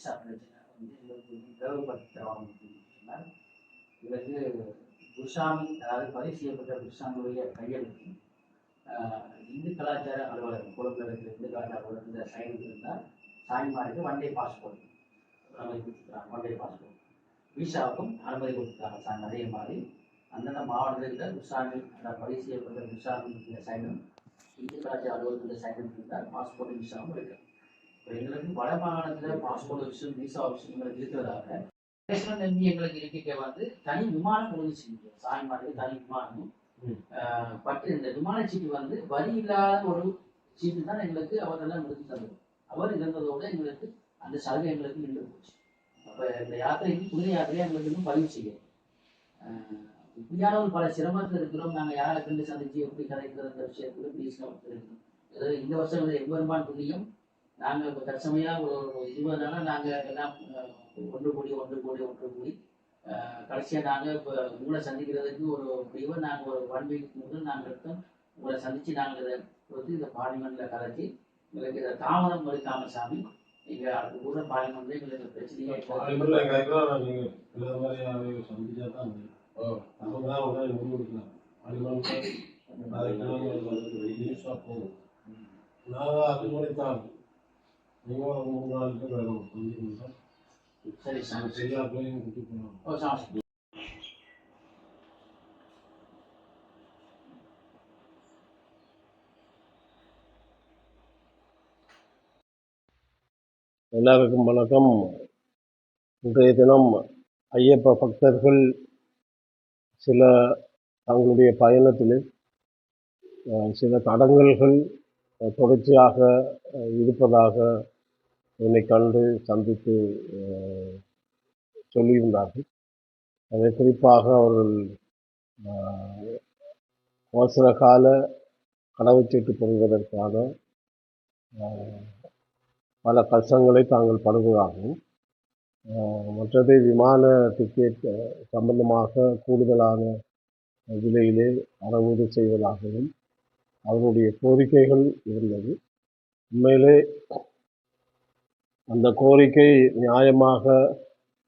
Visa பிரச்சனை வந்து எங்களுக்கு தேவைப்படுத்துகிறோம் அப்படின்னு குருசாமி அதாவது பதிவு செய்யப்பட்ட குருசாமியுடைய கையெழுத்து இந்து கலாச்சார அலுவலகம் கொழும்புல இருக்கிற இந்து கலாச்சார அலுவலகத்தில் சைன் இருந்தால் சாய்மாருக்கு ஒன் டே பாஸ்போர்ட் அனுமதி கொடுத்துருக்காங்க ஒன் டே பாஸ்போர்ட் விசாவுக்கும் அனுமதி கொடுத்துருக்காங்க சாமி அதே மாதிரி. அந்தந்த மாவட்டத்தில் குருசாமி அந்த பதிவு செய்யப்பட்ட குருசாமி சைனும் இந்து கலாச்சார அலுவலகத்தில் சைனும் இருந்தால் பாஸ்போர்ட் விசாவும் இருக்குது எங்களுக்கு வட மாகாணத்தில் பாஸ்போர்ட் விஷயம் விசா விஷயம் எங்களுக்கு இருக்கிறதாக நேஷனல் எம்பி எங்களுக்கு இருக்க வந்து தனி விமானம் உதவி சாய்மாருக்கு தனி விமானம். ம். ஆஹ் பட் இந்த விமான சீட்டு வந்து வரி இல்லாத ஒரு சீட்டு தான் எங்களுக்கு அவரெல்லாம் எடுத்து தந்தது. அவர் இருந்ததோட எங்களுக்கு அந்த சலுகை எங்களுக்கு நின்று போச்சு. அப்போ இந்த யாத்திரைக்கு புனித யாத்திரையை எங்களுக்கு இன்னும் பதிவு செய்யணும் இப்படியான ஒரு பல சிரமத்தில் இருக்கிறோம். நாங்கள் யாரை கண்டு சந்திச்சு எப்படி கதைக்கிறத விஷயத்துல பேசினோம் இருக்கிறோம் அதாவது இந்த வருஷம் எவ்வொருமான் புண்ணியம் நாங்கள் இப்போ தற்சமையாக ஒரு இருபது நாளாக நாங்கள் எல்லாம் ஒன்று கூடி ஒன்று கூடி ஒன்று கூடி கடைசியாக நாங்கள் இப்போ உங்களை சந்திக்கிறதுக்கு ஒரு முடிவை நாங்கள் ஒரு ஒன் வீக் முதல் நாங்கள் எடுத்தோம் உங்களை சந்தித்து நாங்கள் இதை கொடுத்து இந்த பார்லிமெண்ட்டில் கலைச்சி எங்களுக்கு இதை தாமதம் எடுக்காம சாமி எங்கள் அடுத்த கூட பார்லிமெண்ட்டில் எங்களுக்கு பிரச்சனையே சந்திச்சா தான் நமக்கு தான் உடனே போகும் நான் அது மூணு சரி கூட்டி ஓ எல்லாருக்கும் வணக்கம். இன்றைய தினம் ஐயப்ப பக்தர்கள் சில தங்களுடைய பயணத்தில் அஹ், சில தடங்கல்கள் தொடர்ச்சியாக இருப்பதாக என்னை கண்டு சந்தித்து சொல்லியிருந்தார்கள். அதை குறிப்பாக அவர்கள் அவசர கால கடவுச்சீட்டு பெறுவதற்கான பல கஷ்டங்களை தாங்கள் படுவதாகவும் மற்றது விமான டிக்கெட் சம்பந்தமாக கூடுதலான விலையிலே அறவீடு செய்வதாகவும் அவருடைய கோரிக்கைகள் இருந்தது. உண்மையிலே அந்த கோரிக்கை நியாயமாக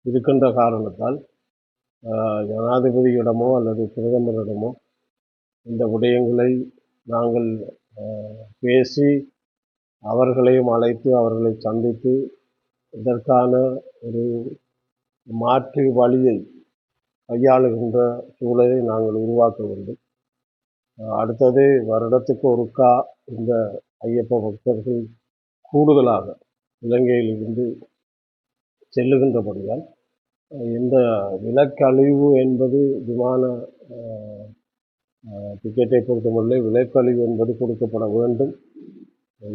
இருக்கின்ற காரணத்தால் ஜனாதிபதியிடமோ அல்லது பிரதமரிடமோ இந்த விடயங்களை நாங்கள் பேசி அவர்களையும் அழைத்து அவர்களை சந்தித்து இதற்கான ஒரு மாற்று வழியை கையாளுகின்ற சூழலை நாங்கள் உருவாக்க வேண்டும். அடுத்தது வருடத்துக்கு ஒருக்கா இந்த ஐயப்ப பக்தர்கள் கூடுதலாக இலங்கையிலிருந்து செல்லுகின்றபடியால் இந்த விலக்கழிவு என்பது விமான டிக்கெட்டை பொறுத்தமல்ல விலக்கழிவு என்பது கொடுக்கப்பட வேண்டும்.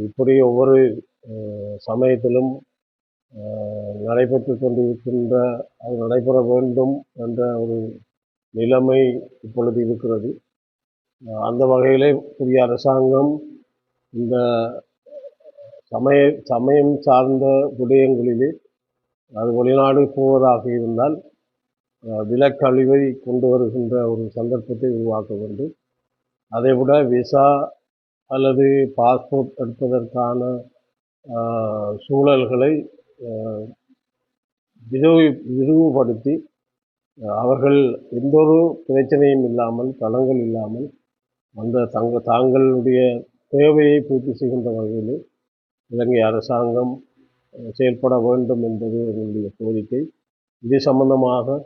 இப்படி ஒவ்வொரு சமயத்திலும் நடைபெற்று கொண்டிருக்கின்ற அது நடைபெற வேண்டும் என்ற ஒரு நிலைமை இப்பொழுது இருக்கிறது. அந்த வகையிலே புதிய அரசாங்கம் இந்த சமய சமயம் சார்ந்த விடயங்களிலே அது வெளிநாடு போவதாக இருந்தால் விலக்கழிவை கொண்டு வருகின்ற ஒரு சந்தர்ப்பத்தை உருவாக்க வேண்டும். அதைவிட விசா அல்லது பாஸ்போர்ட் எடுப்பதற்கான சூழல்களை விரிவு விரிவுபடுத்தி அவர்கள் அவர்கள் எந்தொரு பிரச்சனையும் இல்லாமல் தளங்கள் இல்லாமல் அந்த தங்க தாங்களுடைய தேவையை பூர்த்தி செய்கின்ற வகையில் இலங்கை அரசாங்கம் செயல்பட வேண்டும் என்பது எங்களுடைய கோரிக்கை. இது சம்பந்தமாக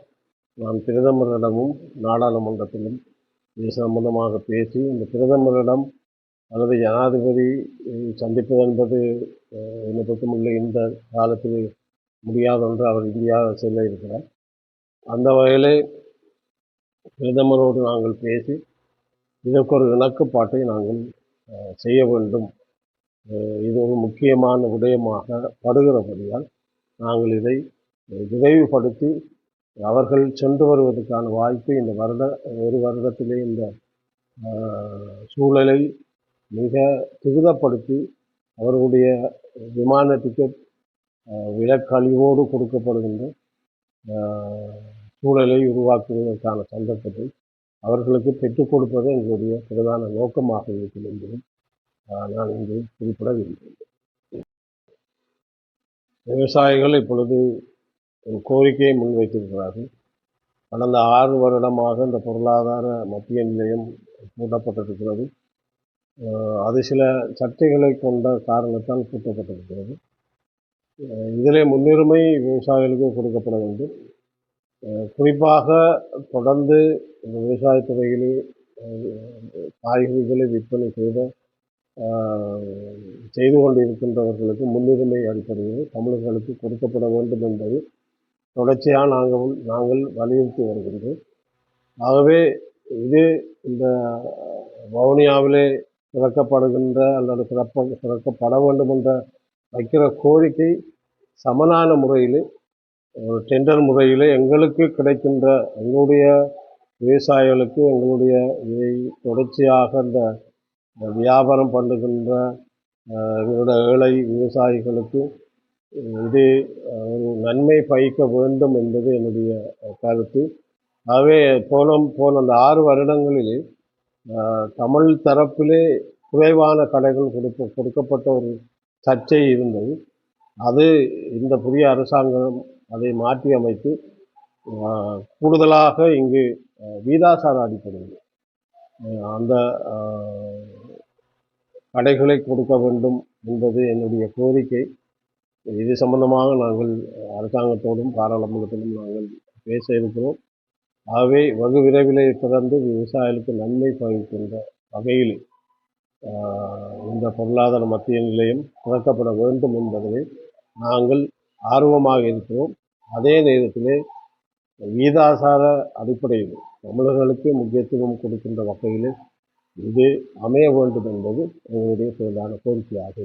நான் பிரதமரிடமும் நாடாளுமன்றத்திலும் இது சம்பந்தமாக பேசி இந்த பிரதமரிடம் அல்லது ஜனாதிபதி சந்திப்பது என்பது என்னை பொறுத்தமட்டில் இந்த காலத்தில் முடியாதென்று அவர் இந்தியா செல்ல இருக்கிறார். அந்த வகையிலே பிரதமரோடு நாங்கள் பேசி இதற்கு ஒரு இணக்கப்பாட்டை நாங்கள் செய்ய வேண்டும். இது ஒரு முக்கியமான விடயமாக படுகிறபடியால் நாங்கள் இதை விரைவுபடுத்தி அவர்கள் சென்று வருவதற்கான வாய்ப்பு இந்த வருட ஒரு வருடத்திலே இந்த சூழலை மிக துரிதப்படுத்தி அவர்களுடைய விமான டிக்கெட் அஹ், விலக்கழிவோடு கொடுக்கப்படுகின்ற சூழலை உருவாக்குவதற்கான சந்தர்ப்பத்தை அவர்களுக்கு பெற்றுக் கொடுப்பது எங்களுடைய பிரதான நோக்கமாக இருக்கும் என்பதும் ஆனால் நான் இங்கு குறிப்பிட விரும்புகிறேன் விவசாயிகள் இப்பொழுது ஒரு கோரிக்கையை முன்வைத்திருக்கிறார்கள். கடந்த ஆறு வருடமாக இந்த பொருளாதார மத்திய நிலையம் பூட்டப்பட்டிருக்கிறது. அது சில சர்ச்சைகளை கொண்ட காரணத்தால் பூட்டப்பட்டிருக்கிறது. இதிலே முன்னுரிமை விவசாயிகளுக்கு கொடுக்கப்பட வேண்டும். குறிப்பாக தொடர்ந்து இந்த விவசாயத்துறையிலே காய்கறிகளை விற்பனை செய்த செய்து கொண்டிருக்கின்றவர்களுக்கு முன்னுரிமை அளிப்பது தமிழர்களுக்கு கொடுக்கப்பட வேண்டும் என்பது தொடர்ச்சியாக நாங்கள் நாங்கள் வலியுறுத்தி வருகின்றோம். ஆகவே இது இந்த வவுனியாவிலே திறக்கப்படுகின்ற அல்லது திறப்ப திறக்கப்பட வேண்டும் என்ற வைக்கிற கோரிக்கை சமனான முறையில் ஒரு டெண்டர் முறையில் எங்களுக்கு கிடைக்கின்ற எங்களுடைய விவசாயிகளுக்கு எங்களுடைய இதை தொடர்ச்சியாக இந்த வியாபாரம் பண்ணுகின்ற எங்களோட ஏழை விவசாயிகளுக்கு இது ஒரு நன்மை பயக்க வேண்டும் என்பது என்னுடைய கருத்து. ஆகவே போன போன அந்த ஆறு வருடங்களிலே தமிழ் தரப்பிலே குறைவான கடைகள் கொடுக்க கொடுக்கப்பட்ட ஒரு சர்ச்சை இருந்தது. அது இந்த புதிய அரசாங்கம் அதை மாற்றி அமைத்து கூடுதலாக இங்கு வீதாசார அடிப்படையில் அந்த கடைகளை கொடுக்க வேண்டும் என்பது என்னுடைய கோரிக்கை. இது சம்பந்தமாக நாங்கள் அரசாங்கத்தோடும் பாராளுமன்றத்திலும் நாங்கள் பேச இருக்கிறோம். ஆகவே வெகு விரைவிலே திறந்து விவசாயிகளுக்கு நன்மை பயக்கின்ற வகையில் இந்த பொருளாதார மத்திய நிலையம் திறக்கப்பட வேண்டும் என்பதிலே நாங்கள் ஆர்வமாக இருக்கிறோம். அதே நேரத்திலே வீதாசார அடிப்படையில் தமிழர்களுக்கு முக்கியத்துவம் கொடுக்கின்ற வகையில் இது அமைய வேண்டும் என்பது எங்களுடைய பிரதான கோரிக்கையாக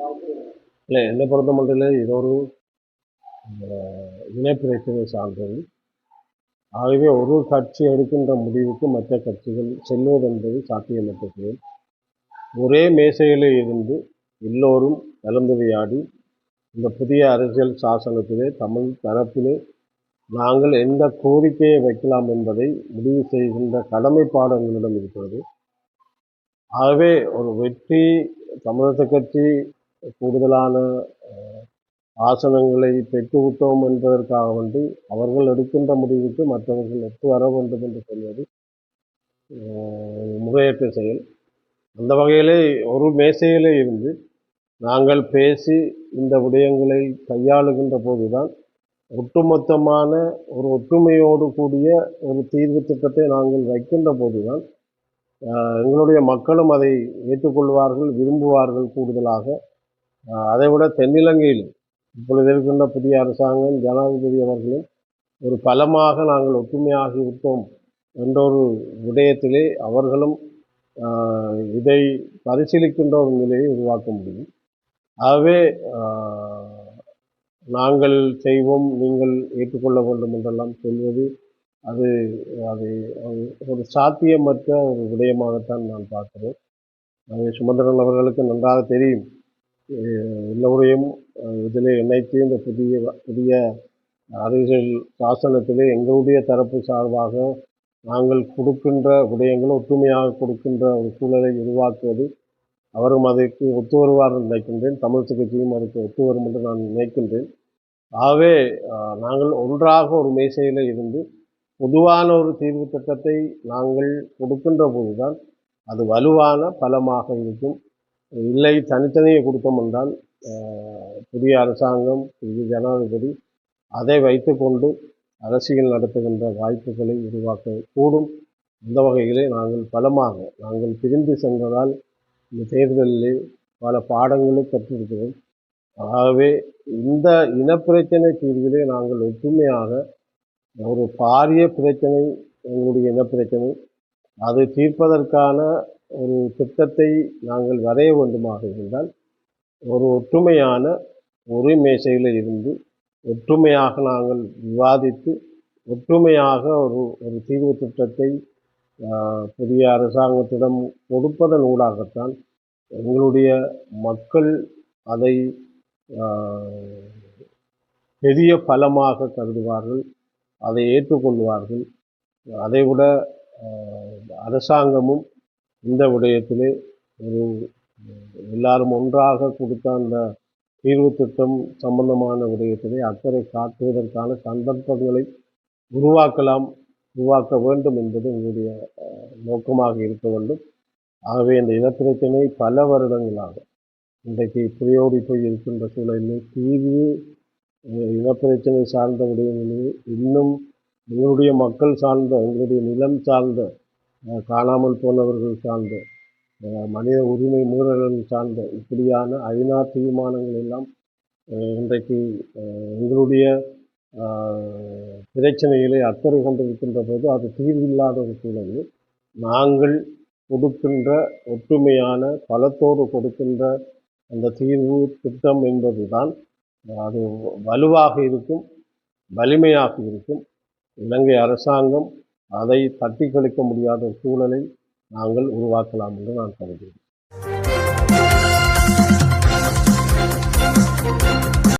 வாய்ப்பு இல்லை. என்னை பொறுத்த மட்டும் இது ஒரு இனப்பிரச்சனை சார்ந்தது. ஆகவே ஒரு கட்சி எடுக்கின்ற முடிவுக்கு மற்ற கட்சிகள் செல்வது என்பது சாத்தியமற்றது. ஒரே மேசையில் இருந்து எல்லோரும் கலந்துரையாடி இந்த புதிய அரசியல் சாசனத்திலே தமிழ் தரப்பிலே நாங்கள் எந்த கோரிக்கையை வைக்கலாம் என்பதை முடிவு செய்கின்ற கடமைப்பாடு எங்களிடம் இருக்கிறது. ஆகவே ஒரு வெற்றி தமிழக கட்சி கூடுதலான ஆசனங்களை பெற்றுவிட்டோம் என்பதற்காக வேண்டி அவர்கள் எடுக்கின்ற முடிவுக்கு மற்றவர்கள் ஒத்து வர வேண்டும் என்று சொல்வது முறையற்ற செயல். அந்த வகையிலே ஒரு மேசையிலே இருந்து நாங்கள் பேசி இந்த விடயங்களை கையாளுகின்ற போதுதான் ஒட்டுமொத்தமான ஒரு ஒற்றுமையோடு கூடிய ஒரு தீர்வு திட்டத்தை நாங்கள் வைக்கின்ற போதுதான் எங்களுடைய மக்களும் அதை ஏற்றுக்கொள்வார்கள் விரும்புவார்கள் கூடுதலாக. அதைவிட தென்னிலங்கையில் இப்பொழுது இருக்கின்ற புதிய அரசாங்கம் ஜனாதிபதி அவர்களும் ஒரு பலமாக நாங்கள் ஒற்றுமையாகி விட்டோம் என்ற ஒரு விடயத்திலே அவர்களும் இதை பரிசீலிக்கின்ற ஒரு நிலையை உருவாக்க முடியும். ஆகவே நாங்கள் செய்வோம் நீங்கள் ஏற்றுக்கொள்ள வேண்டும் என்றெல்லாம் சொல்வது அது அது ஒரு சாத்தியமற்ற ஒரு விடயமாகத்தான் நான் பார்க்கிறேன். அது சுமந்திரன் அவர்களுக்கு நன்றாக தெரியும். எல்லோரையும் இதில் இணைத்து இந்த புதிய புதிய அரசியல் சாசனத்திலே எங்களுடைய தரப்பு சார்பாக நாங்கள் கொடுக்கின்ற விடயங்கள் ஒற்றுமையாக கொடுக்கின்ற ஒரு சூழலை உருவாக்குவது. அவரும் அதற்கு ஒத்து வருவார் என்று நினைக்கின்றேன். தமிழ் கட்சியும் அதற்கு ஒத்து வரும் என்று நான் நினைக்கின்றேன். ஆகவே நாங்கள் ஒன்றாக ஒரு மேசையில் இருந்து பொதுவான ஒரு தீர்வு திட்டத்தை நாங்கள் கொடுக்கின்ற போதுதான் அது வலுவான பலமாக இருக்கும். இல்லை தனித்தனியை கொடுத்தோம் என்றால் புதிய அரசாங்கம் புதிய ஜனாதிபதி அதை வைத்துக்கொண்டு அரசியல் நடத்துகின்ற வாய்ப்புகளை உருவாக்க கூடும். இந்த வகையிலே நாங்கள் பலமாக நாங்கள் பிரிந்து சென்றதால் இந்த தேர்தலிலே பல பாடங்களை கற்றிருக்கிறோம். ஆகவே இந்த இனப்பிரச்சனை தீர்விலே நாங்கள் ஒற்றுமையாக ஒரு பாரிய பிரச்சனை எங்களுடைய இனப்பிரச்சனை அதை தீர்ப்பதற்கான ஒரு திட்டத்தை நாங்கள் வரைய வேண்டுமாக இருந்தால் ஒரு ஒற்றுமையான ஒரு மேசையில் இருந்து ஒற்றுமையாக நாங்கள் விவாதித்து ஒற்றுமையாக ஒரு ஒரு தீர்வு திட்டத்தை புதிய அரசாங்கத்திடம் கொடுப்பதன் ஊடாகத்தான் எங்களுடைய மக்கள் அதை பெரிய பலமாக கருதுவார்கள் அதை ஏற்றுக்கொள்வார்கள். அதைவிட அரசாங்கமும் இந்த விடயத்திலே ஒரு எல்லாரும் ஒன்றாக கொடுத்த அந்த தீர்வு திட்டம் சம்பந்தமான விடயத்திலே அக்கறை காட்டுவதற்கான சந்தர்ப்பங்களை உருவாக்கலாம் உருவாக்க வேண்டும் என்பது எங்களுடைய நோக்கமாக இருக்க வேண்டும். ஆகவே இந்த இனப்பிரச்சனை பல வருடங்களாக இன்றைக்கு புரியோடி போய் இருக்கின்ற சூழலில் தீர்வு இனப்பிரச்சனை சார்ந்த விடயங்களில் இன்னும் எங்களுடைய மக்கள் சார்ந்த எங்களுடைய நிலம் சார்ந்த காணாமல் போனவர்கள் சார்ந்த மனித உரிமை மீறல்கள் சார்ந்த இப்படியான ஐநா தீர்மானங்கள் எல்லாம் இன்றைக்கு எங்களுடைய பிரச்சனைகளை அக்கறை கொண்டிருக்கின்ற போது அது தீர்வில்லாத ஒரு சூழலில் நாங்கள் கொடுக்கின்ற ஒற்றுமையான பலத்தோடு கொடுக்கின்ற அந்த தீர்வு திட்டம் என்பதுதான் அது வலுவாக இருக்கும் வலிமையாக இருக்கும். இலங்கை அரசாங்கம் அதை தட்டி கழிக்க முடியாத சூழலை நாங்கள் உருவாக்கலாம் என்று நான் கருதுகிறேன்.